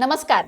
नमस्कार.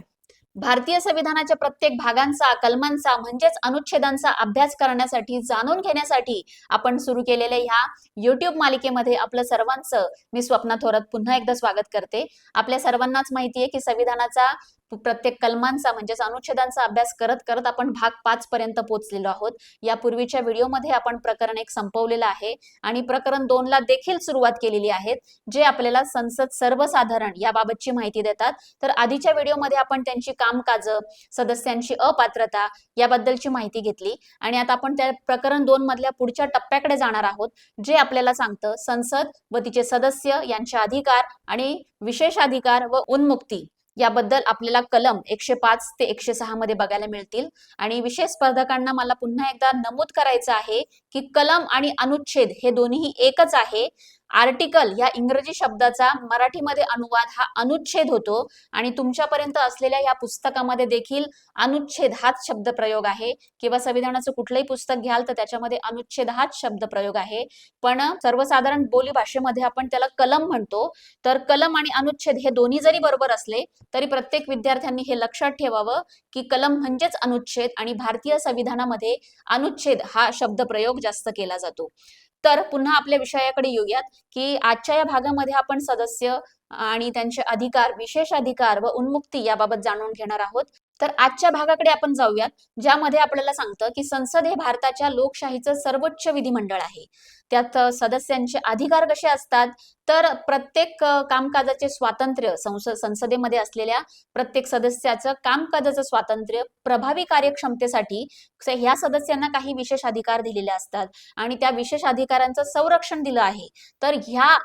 भारतीय संविधानाच्या प्रत्येक भागांचा कलमांचा म्हणजेच अनुच्छेदांचा अभ्यास करण्यासाठी जाणून घेण्यासाठी आपण सुरू केलेल्या ह्या युट्यूब मालिकेमध्ये आपलं सर्वांचं मी स्वप्ना थोरात पुन्हा एकदा स्वागत करते. आपल्या सर्वांनाच माहिती आहे की संविधानाचा प्रत्येक कलमांचा म्हणजेच अनुच्छेदांचा अभ्यास करत करत आपण भाग पाच पर्यंत पोहोचलेलो आहोत. यापूर्वीच्या व्हिडिओमध्ये आपण प्रकरण एक संपवलेलं आहे आणि प्रकरण दोन ला देखील सुरुवात केलेली आहे जे आपल्याला संसद सर्वसाधारण याबाबतची माहिती देतात. तर आधीच्या व्हिडिओमध्ये आपण त्यांची कामकाज सदस्यांची अपात्रता याबद्दलची माहिती घेतली आणि आता आपण त्या प्रकरण दोन मधल्या पुढच्या टप्प्याकडे जाणार आहोत जे आपल्याला सांगतं संसद व तिचे सदस्य यांचे अधिकार आणि विशेष अधिकार व उन्मुक्ती. याबद्दल आपल्याला कलम एकशे पाच ते एकशे सहा मध्ये बघायला मिळतील. आणि विशेष स्पर्धकांना मला पुन्हा एकदा नमूद करायचं आहे की कलम आणि अनुच्छेद हे दोन्ही एकच आहे. आर्टिकल या इंग्रजी शब्दाचा मराठीमध्ये अनुवाद हा अनुच्छेद होतो. आणि तुमच्यापर्यंत असलेल्या या पुस्तकामध्ये देखील अनुच्छेद हाच शब्द प्रयोग आहे. किंवा संविधानाचं कुठलंही पुस्तक घ्याल तर त्याच्यामध्ये अनुच्छेद हाच शब्द प्रयोग आहे. पण सर्वसाधारण बोली भाषेमध्ये आपण त्याला कलम म्हणतो. तर कलम आणि अनुच्छेद हे दोन्ही जरी बरोबर असले तरी प्रत्येक विद्यार्थ्यांनी हे लक्षात ठेवावं की कलम म्हणजेच अनुच्छेद आणि भारतीय संविधानामध्ये अनुच्छेद हा शब्द प्रयोग जास्त केला जातो. तर पुन्हा आपल्या विषयाकडे येऊयात की आजच्या या भागामध्ये आपण सदस्य आणि त्यांचे अधिकार विशेष अधिकार व उन्मुक्ती याबाबत जाणून घेणार आहोत. तर आजच्या भागाकडे आपण जाऊयात ज्यामध्ये आपल्याला सांगतं की संसद हे भारताच्या लोकशाहीचं सर्वोच्च विधिमंडळ आहे. त्यात सदस्यांचे अधिकार कसे असतात? तर प्रत्येक कामकाजाचे स्वातंत्र्य संसद संसदेमध्ये असलेल्या प्रत्येक सदस्याचं कामकाजाचं स्वातंत्र्य प्रभावी कार्यक्षमतेसाठी ह्या सदस्यांना काही विशेष अधिकार दिलेले असतात. आणि त्या विशेष अधिकारांचं संरक्षण दिलं आहे. तर ह्या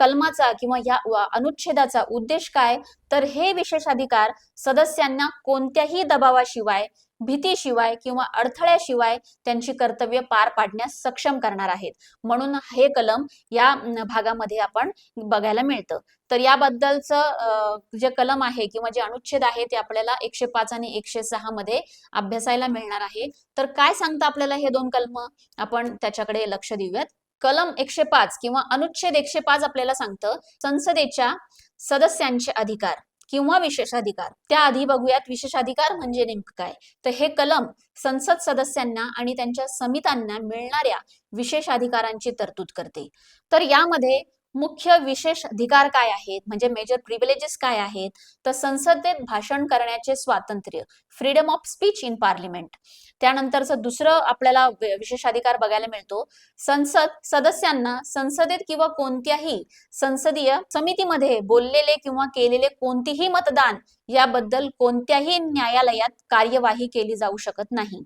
कलमाचा किंवा या अनुच्छेदाचा उद्देश काय? तर हे विशेष अधिकार सदस्यांना कोणत्याही दबावाशिवाय भीतीशिवाय किंवा अडथळ्याशिवाय त्यांची कर्तव्य पार पाडण्यास सक्षम करणार आहेत. म्हणून हे कलम या भागामध्ये आपण बघायला मिळतं. तर याबद्दलचं जे कलम आहे किंवा जे अनुच्छेद आहे ते आपल्याला एकशे पाच आणि एकशे सहा मध्ये अभ्यासायला मिळणार आहे. तर काय सांगतं आपल्याला हे दोन कलम? आपण त्याच्याकडे लक्ष देऊयात. कलम एकशे पाच किंवा अनुच्छेद एकशे पाच आपल्याला सांगतं संसदेच्या सदस्यांचे अधिकार किंवा विशेषाधिकार. त्या त्याआधी बघूयात विशेष अधिकार म्हणजे नेमकं काय? तर हे कलम संसद सदस्यांना आणि त्यांच्या समितांना मिळणाऱ्या विशेष अधिकारांची तरतूद करते. तर यामध्ये मुख्य विशेष अधिकार काय आहेत? म्हणजे मेजर प्रिव्हिलेजेस काय आहेत? तर संसदेत भाषण करण्याचे स्वातंत्र्य freedom of speech in parliament त्यानंतरचं दुसरं आपल्याला विशेष अधिकार बघायला मिळतो. संसद सदस्यांना संसदेत किंवा कोणत्याही संसदीय समितीमध्ये बोललेले किंवा केलेले कोणतेही मतदान याबद्दल कोणत्याही न्यायालयात कार्यवाही केली जाऊ शकत नाही.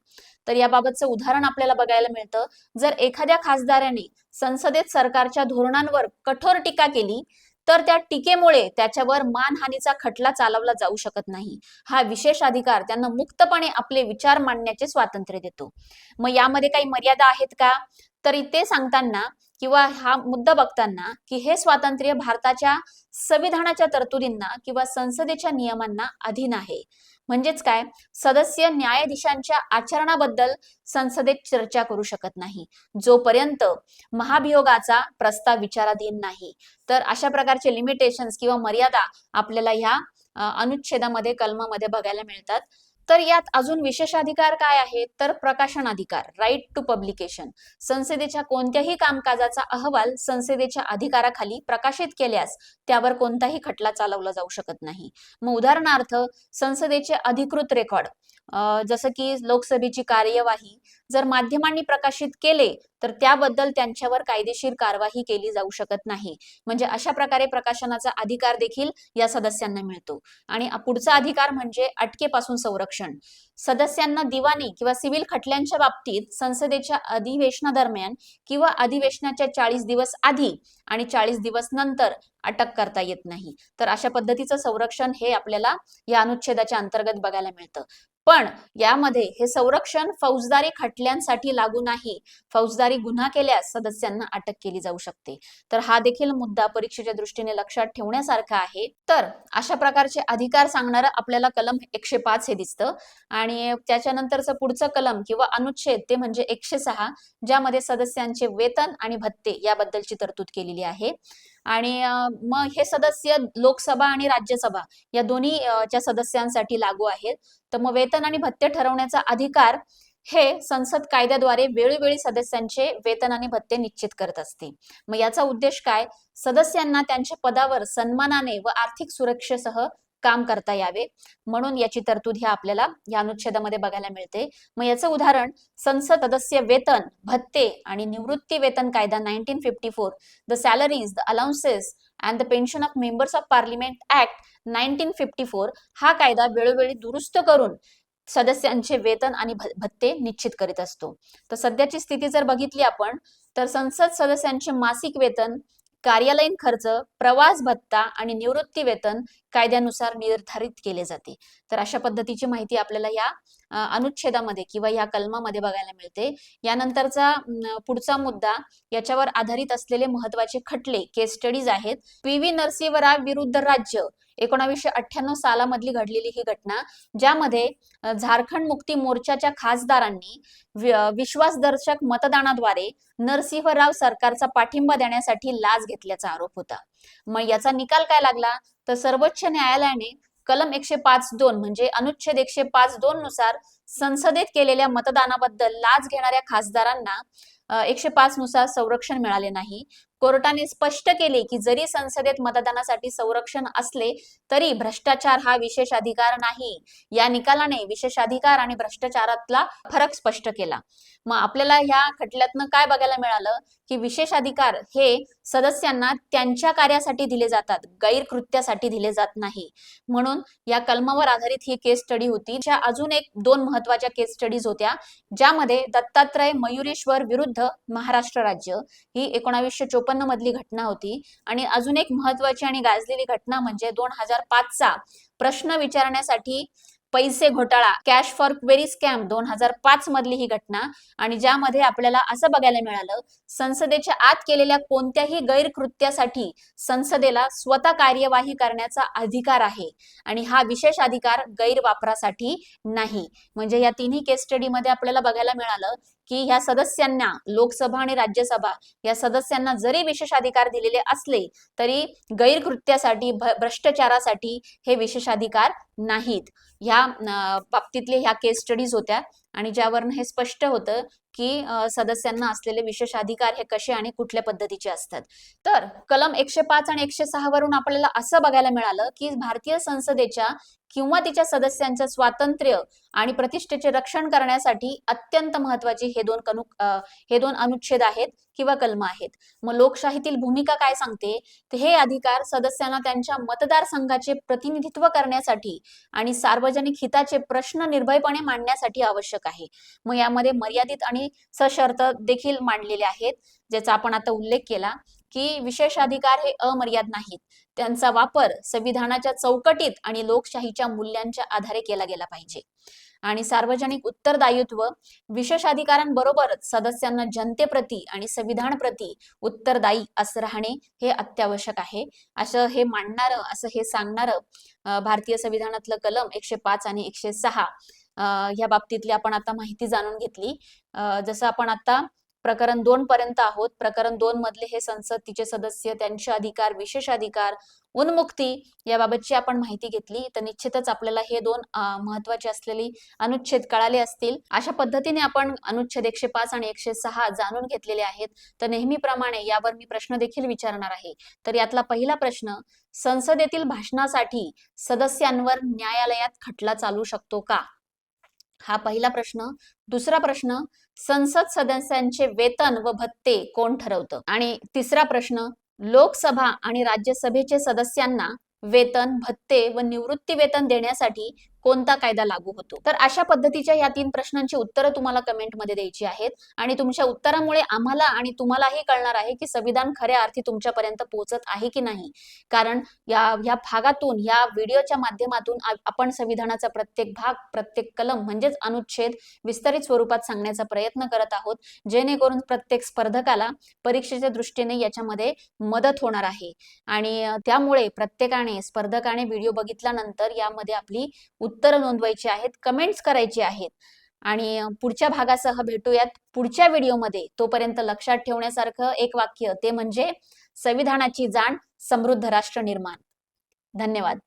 तर याबाबतचं उदाहरण आपल्याला बघायला मिळतं. जर एखाद्या खासदाराने संसदेत सरकारच्या धोरणांवर कठोर टीका केली तर त्या टीकेमुळे त्याच्यावर मानहानीचा खटला चालवला जाऊ शकत नाही. हा विशेष अधिकार त्यांना मुक्तपणे आपले विचार मांडण्याचे स्वातंत्र्य देतो. मग यामध्ये काही मर्यादा आहेत का? तर ते सांगताना किंवा हा मुद्दा बघताना की हे स्वातंत्र्य भारताच्या संविधानाच्या तरतुदींना किंवा संसदेच्या नियमांना अधीन आहे. म्हणजेच काय? सदस्य न्यायाधीशांच्या आचरणाबद्दल संसदेत चर्चा करू शकत नाही. जोपर्यंत महाभियोगाचा प्रस्ताव विचाराधीन नाही तर अशा प्रकारचे लिमिटेशन्स किंवा मर्यादा आपल्याला ह्या अनुच्छेदामध्ये कलमामध्ये बघायला मिळतात. तर यात अजून विशेष अधिकार काय आहेत? तर प्रकाशन अधिकार राईट टू पब्लिकेशन संसदेच्या कोणत्याही कामकाजाचा अहवाल संसदेच्या अधिकाराखाली प्रकाशित केल्यास त्यावर कोणताही खटला चालवला जाऊ शकत नाही. मग उदाहरणार्थ संसदेचे अधिकृत रेकॉर्ड. जसं की लोकसभेची कार्यवाही जर माध्यमांनी प्रकाशित केले तर त्याबद्दल त्यांच्यावर कायदेशीर कारवाई केली जाऊ शकत नाही. म्हणजे अशा प्रकारे प्रकाशनाचा अधिकार देखील या सदस्यांना मिळतो. आणि पुढचा अधिकार म्हणजे अटकेपासून संरक्षण. सदस्यांना दिवाणी किंवा सिव्हिल खटल्यांच्या बाबतीत संसदेच्या अधिवेशनादरम्यान किंवा अधिवेशनाच्या चाळीस दिवस आधी आणि चाळीस दिवस नंतर अटक करता येत नाही. तर अशा पद्धतीचं संरक्षण हे आपल्याला या अनुच्छेदाच्या अंतर्गत बघायला मिळतं. पण यामध्ये हे संरक्षण फौजदारी खटल्यांसाठी लागू नाही. फौजदारी गुन्हा केल्यास सदस्यांना अटक केली जाऊ शकते. तर हा देखील मुद्दा परीक्षेच्या दृष्टीने लक्षात ठेवण्यासारखा आहे. तर अशा प्रकारचे अधिकार सांगणारं आपल्याला कलम एकशे पाच हे दिसतं. आणि त्याच्यानंतरचं पुढचं कलम किंवा अनुच्छेद ते म्हणजे एकशे सहा ज्यामध्ये सदस्यांचे वेतन आणि भत्ते याबद्दलची तरतूद केलेली आहे. आणि मग हे सदस्य लोकसभा आणि राज्यसभा या दोन्ही च्या सदस्यांसाठी लागू आहेत. तर मग वेतन आणि भत्ते ठरवण्याचा अधिकार हे संसद कायद्याद्वारे वेळोवेळी सदस्यांचे वेतन आणि भत्ते निश्चित करत असते. मग याचा उद्देश काय? सदस्यांना त्यांच्या पदावर सन्मानाने व आर्थिक सुरक्षेसह काम करता यावे. म्हणून याची तरतूद ही आपल्याला या अनुच्छेदामध्ये बघायला मिळते. मग याचं उदाहरण संसद सदस्य वेतन भत्ते आणि निवृत्ती वेतन कायदा nineteen fifty four the salaries the allowances and the pension of members of parliament act nineteen fifty four हा कायदा वेळोवेळी दुरुस्त करून सदस्यांचे वेतन आणि भत्ते निश्चित करीत असतो. तर सध्याची स्थिती जर बघितली आपण तर संसद सदस्यांचे मासिक वेतन कार्यालयीन खर्च प्रवास भत्ता आणि निवृत्ती वेतन कायद्यानुसार निर्धारित केले जाते. तर अशा पद्धतीची माहिती आपल्याला या अनुच्छेदामध्ये किंवा या कलमामध्ये बघायला मिळते. यानंतरचा पुढचा मुद्दा याच्यावर आधारित असलेले महत्त्वाचे खटले केस स्टडीज आहेत. पी. व्ही. नरसिंहराव विरुद्ध राज्य एकोणावीसशे अठ्ठ्याण्णव सालामधली घडलेली ही घटना ज्यामध्ये झारखंड मुक्ती मोर्चाच्या खासदारांनी विश्वासदर्शक मतदानाद्वारे नरसिंहराव सरकारचा पाठिंबा देण्यासाठी लाच घेतल्याचा आरोप होता. मग याचा निकाल काय लागला? तर सर्वोच्च न्यायालयाने कलम एकशे पाच दोन म्हणजे अनुच्छेद एकशे पाच दोन नुसार संसदेत केलेल्या मतदानाबद्दल लाच घेणाऱ्या खासदारांना एकशे पाच नुसार संरक्षण मिळाले नाही. कोर्टाने स्पष्ट केले की जरी संसदेत मतदानासाठी संरक्षण असले तरी भ्रष्टाचार हा विशेष अधिकार नाही. या निकालाने विशेषाधिकार आणि भ्रष्टाचारातला फरक स्पष्ट केला. मग आपल्याला ह्या खटल्यातनं काय बघायला मिळालं? की विशेष अधिकार हे सदस्यांना त्यांच्या कार्यासाठी दिले जातात गैरकृत्यासाठी दिले जात नाही. म्हणून या कलमावर आधारित ही केस स्टडी होती. ज्या अजून एक दोन महत्त्वाच्या केस स्टडीज होत्या ज्यामध्ये दत्तात्रय मयुरेश्वर विरुद्ध महाराष्ट्र राज्य ही एकोणावीसशे चोपन्न मधली घटना होती. आणि अजून एक महत्वाची आणि गाजलेली घटना म्हणजे दोन हजार पाचचा प्रश्न विचारण्यासाठी पैसे घोटाळा कॅश फॉर क्वेरी स्कॅम दोन हजार पाच मधली ही घटना. आणि ज्यामध्ये आपल्याला असं बघायला मिळालं संसदेच्या आत केलेल्या कोणत्याही गैरकृत्यासाठी संसदेला स्वतः कार्यवाही करण्याचा अधिकार आहे. आणि हा विशेष अधिकार गैरवापरासाठी नाही. म्हणजे या तिन्ही केस स्टडीमध्ये आपल्याला बघायला मिळालं की ह्या सदस्यांना लोकसभा आणि राज्यसभा या सदस्यांना जरी विशेष अधिकार दिलेले असले तरी गैरकृत्यासाठी भ- भ्रष्टाचारासाठी हे विशेष अधिकार नाहीत. ह्या अं, बाबतीतले ह्या केस स्टडीज होत्या. आणि ज्यावरून हे स्पष्ट होतं की सदस्यांना असलेले विशेष अधिकार हे कसे आणि कुठल्या पद्धतीचे असतात. तर कलम एकशे पाच आणि एकशे सहा वरून आपल्याला असं बघायला मिळालं की भारतीय संसदेच्या किंवा तिच्या सदस्यांचं स्वातंत्र्य आणि प्रतिष्ठेचे रक्षण करण्यासाठी अत्यंत महत्वाची हे दोन कनु अं, हे दोन अनुच्छेद आहेत किंवा कलम आहेत. मग लोकशाहीतील भूमिका काय सांगते? हे अधिकार सदस्यांना त्यांच्या मतदारसंघाचे प्रतिनिधित्व करण्यासाठी आणि सार्वजनिक हिताचे प्रश्न निर्भयपणे मांडण्यासाठी आवश्यक आहे. मग यामध्ये मर्यादित आणि सशर्त देखील मांडलेले आहेत ज्याचा आपण आता उल्लेख केला की विशेष अधिकार हे अमर्याद नाहीत. त्यांचा वापर संविधानाच्या चौकटीत आणि लोकशाहीच्या मूल्यांच्या आधारे केला गेला पाहिजे. आणि सार्वजनिक उत्तरदायित्व विशेष अधिकारांबरोबरच सदस्यांना जनतेप्रती आणि संविधान प्रती उत्तरदायी असं राहणे हे अत्यावश्यक आहे. असं हे मांडणारं असं हे सांगणारं भारतीय संविधानातलं कलम एकशे पाच आणि एकशे सहा अं, या बाबतीतली आपण आता माहिती जाणून घेतली. जसं आपण आता प्रकरण दोन पर्यंत आहोत. प्रकरण दोन मधले हे संसद तिचे सदस्य त्यांचे अधिकार विशेष अधिकार उन्मुक्ती याबाबतची आपण माहिती घेतली. तर निश्चितच आपल्याला हे दोन महत्त्वाचे असलेली अनुच्छेद कळाले असतील. अशा पद्धतीने आपण अनुच्छेद एकशे पाच आणि एकशे सहा जाणून घेतलेले आहेत. तर नेहमीप्रमाणे यावर मी प्रश्न देखील विचारणार आहे. तर यातला पहिला प्रश्न संसदेतील भाषणासाठी सदस्यांवर न्यायालयात खटला चालू शकतो का? हा पहिला प्रश्न. दुसरा प्रश्न संसद सदस्यांचे वेतन व भत्ते कोण ठरवतं? आणि तिसरा प्रश्न लोकसभा आणि राज्यसभेचे सदस्यांना वेतन भत्ते व निवृत्ती वेतन देण्यासाठी कोणता कायदा लागू होतो? तर अशा पद्धतीच्या या तीन प्रश्नांची उत्तरं तुम्हाला कमेंटमध्ये द्यायची आहेत. आणि तुमच्या उत्तरामुळे आम्हाला आणि तुम्हालाही कळणार आहे की संविधान खऱ्या अर्थी तुमच्यापर्यंत पोहोचत आहे की नाही. कारण या ह्या भागातून या व्हिडिओच्या माध्यमातून आपण संविधानाचा प्रत्येक भाग प्रत्येक कलम म्हणजेच अनुच्छेद विस्तारित स्वरूपात सांगण्याचा प्रयत्न करत आहोत. जेणेकरून प्रत्येक स्पर्धकाला परीक्षेच्या दृष्टीने याच्यामध्ये मदत होणार आहे. आणि त्यामुळे प्रत्येकाने स्पर्धकाने व्हिडिओ बघितल्यानंतर यामध्ये आपली उत्तरं नोंदवायची आहेत कमेंट्स करायची आहेत. आणि पुढच्या भागासह भेटूयात पुढच्या व्हिडिओमध्ये. तोपर्यंत लक्षात ठेवण्यासारखं एक वाक्य ते म्हणजे संविधानाची जाण समृद्ध राष्ट्र निर्माण. धन्यवाद.